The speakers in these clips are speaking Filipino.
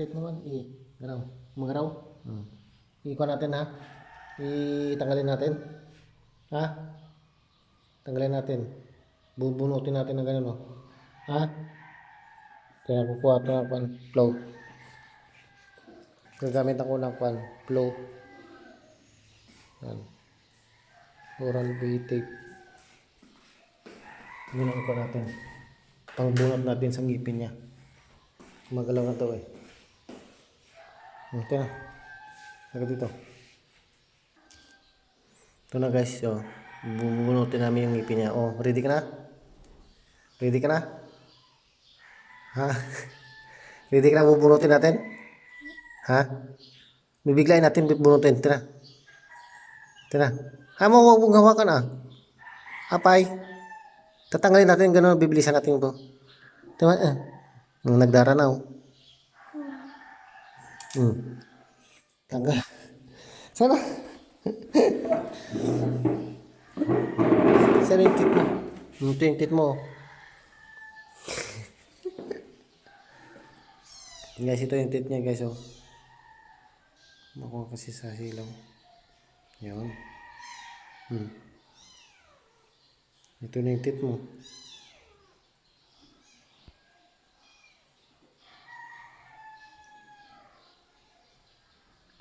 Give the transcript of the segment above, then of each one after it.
Tit naman, i garaw. Magaraw. Hmm. Ikuha natin ha. Itanggalin natin. Ha? Tanggalin natin. Bubunutin natin ng ganun, oh. Ha? Kaya kukuha ito ng pan, flow. Gagamit ako ng pan, flow. Yan. Oral B tape. Ginagawa ko natin. Pangbunot natin sa ngipin niya. Magalaw na to eh. Okay na. Saka dito. Ito na guys. So, bubunutin namin yung ngipin niya. Oh, ready ka na? Ready ka na? Ha? ready ka na bubunutin natin? Ha? Bibiglayin natin bubunutin. Tira. Tira. Ha mo, huwag mong hawakan ah. Apay. Tatanggalin natin ganun, bibilisan natin ito. Diba? Eh. Nung nagdaranaw. Hmm. Tanggal. Sana. Sana yung tit mo. Ito yung tit mo. ito yung tit niya guys. Oh. Nakuha kasi sa silaw. Yun. Hmm. Ito na yung tit mo.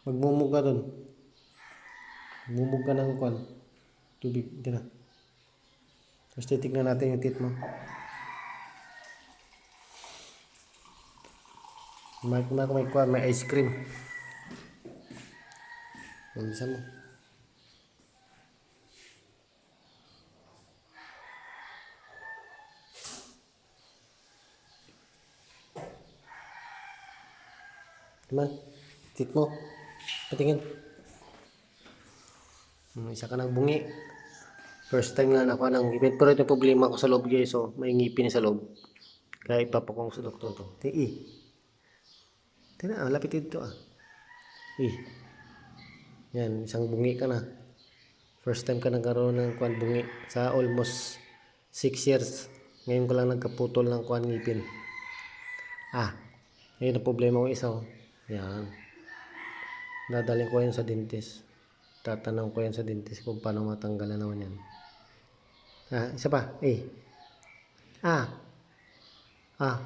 Magmumug ka doon. Magmumug ka ng kwan. Tubig. Ito na. Tapos titignan natin yung tit mo. May, may, may, kwan, may ice cream. Mamisa mo. Naman, tit mo. Patingin. Hmm, isa ka ng bungi. First time nga nakuha ng ngipin. Pero ito problema ko sa loob guys. So, may ngipin sa loob. Kaya ipapakong sa doktor to. Ti, i. Tina, ah, lapit dito ah. I. Yan, isang bungi ka na. First time ka nagkaroon ng kwan bungi. Sa almost 6 years. Ngayon ko lang nagkaputol ng kwan ngipin. Ah, yun ang problema ko isa. oh. Yan. Dadalhin ko yan sa dentist. Tatanong ko yan sa dentist kung paano matanggalan naman yan. Ah, isa pa. Eh. Ah. Ah.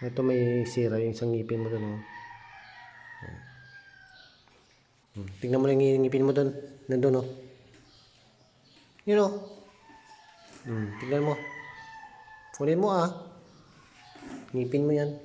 Ito may sira yung isang ngipin mo doon. Oh. Hmm. Tingnan mo yung ngipin mo doon. Nandun oh. Yun oh. Hmm. Tingnan mo. Kunin mo ah. Ngipin mo yan.